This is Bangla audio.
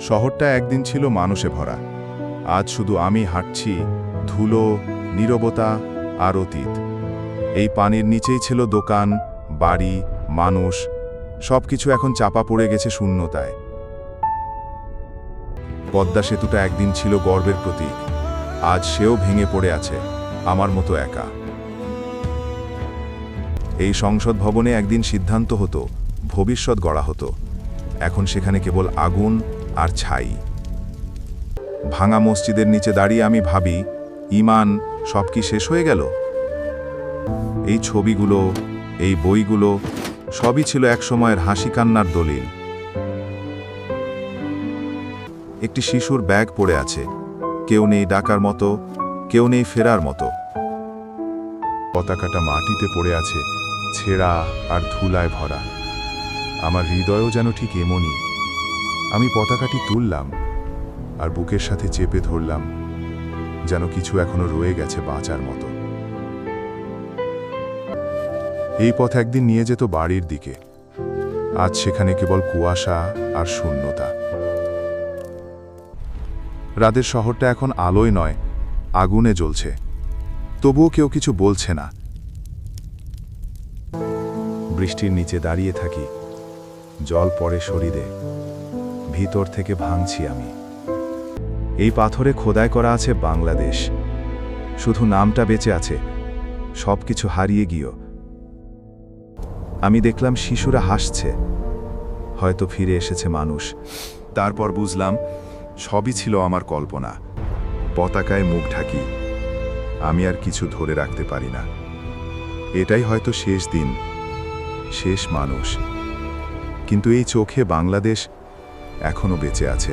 শহরটা একদিন ছিল মানুষে ভরা। আজ শুধু আমি হাঁটছি, ধুলো, নীরবতা আর অতীত। এই পানির নিচেই ছিল দোকান, বাড়ি, মানুষ, সবকিছু এখন চাপা পড়ে গেছে শূন্যতায়। পদ্মা সেতুটা একদিন ছিল গর্বের প্রতীক। আজ সেও ভেঙে পড়ে আছে, আমার মতো একা। এই সংসদ ভবনে একদিন সিদ্ধান্ত হতো, ভবিষ্যৎ গড়া হতো। এখন সেখানে কেবল আগুন আর ছাই। ভাঙা মসজিদের নিচে দাঁড়িয়ে আমি ভাবি, ইমান সব কি শেষ হয়ে গেল? এই ছবিগুলো, এই বইগুলো সবই ছিল একসময়ের হাসি কান্নার দলিল। একটি শিশুর ব্যাগ পড়ে আছে। কেউ নেই ডাকার মতো, কেউ নেই ফেরার মতো। পতাকাটা মাটিতে পড়ে আছে, ছেঁড়া আর ধুলায় ভরা। আমার হৃদয়ও যেন ঠিক এমনই। আমি পতাকাটি তুললাম আর বুকের সাথে চেপে ধরলাম, যেন কিছু এখনও রয়ে গেছে বাঁচার মতো। এই পথ একদিন নিয়ে যেত বাড়ির দিকে। আজ সেখানে কেবল কুয়াশা আর শূন্যতা। রাতের শহরটা এখন আলোয় নয়, আগুনে জ্বলছে। তবুও কেউ কিছু বলছে না। বৃষ্টির নিচে দাঁড়িয়ে থাকি, জল পড়ে শরীরে। ভিতর থেকে ভাঙছি আমি। এই পাথরে খোদাই করা আছে বাংলাদেশ। শুধু নামটা বেঁচে আছে। সব কিছু হারিয়ে গিয়েও আমি দেখলাম শিশুরা হাসছে। হয়তো ফিরে এসেছে মানুষ। তারপর বুঝলাম, সবই ছিল আমার কল্পনা। পতাকায় মুখ ঢাকি। আমি আর কিছু ধরে রাখতে পারি না। এটাই হয়তো শেষ দিন। শেষ মানুষ। কিন্তু এই চোখে বাংলাদেশ এখনও বেঁচে আছে।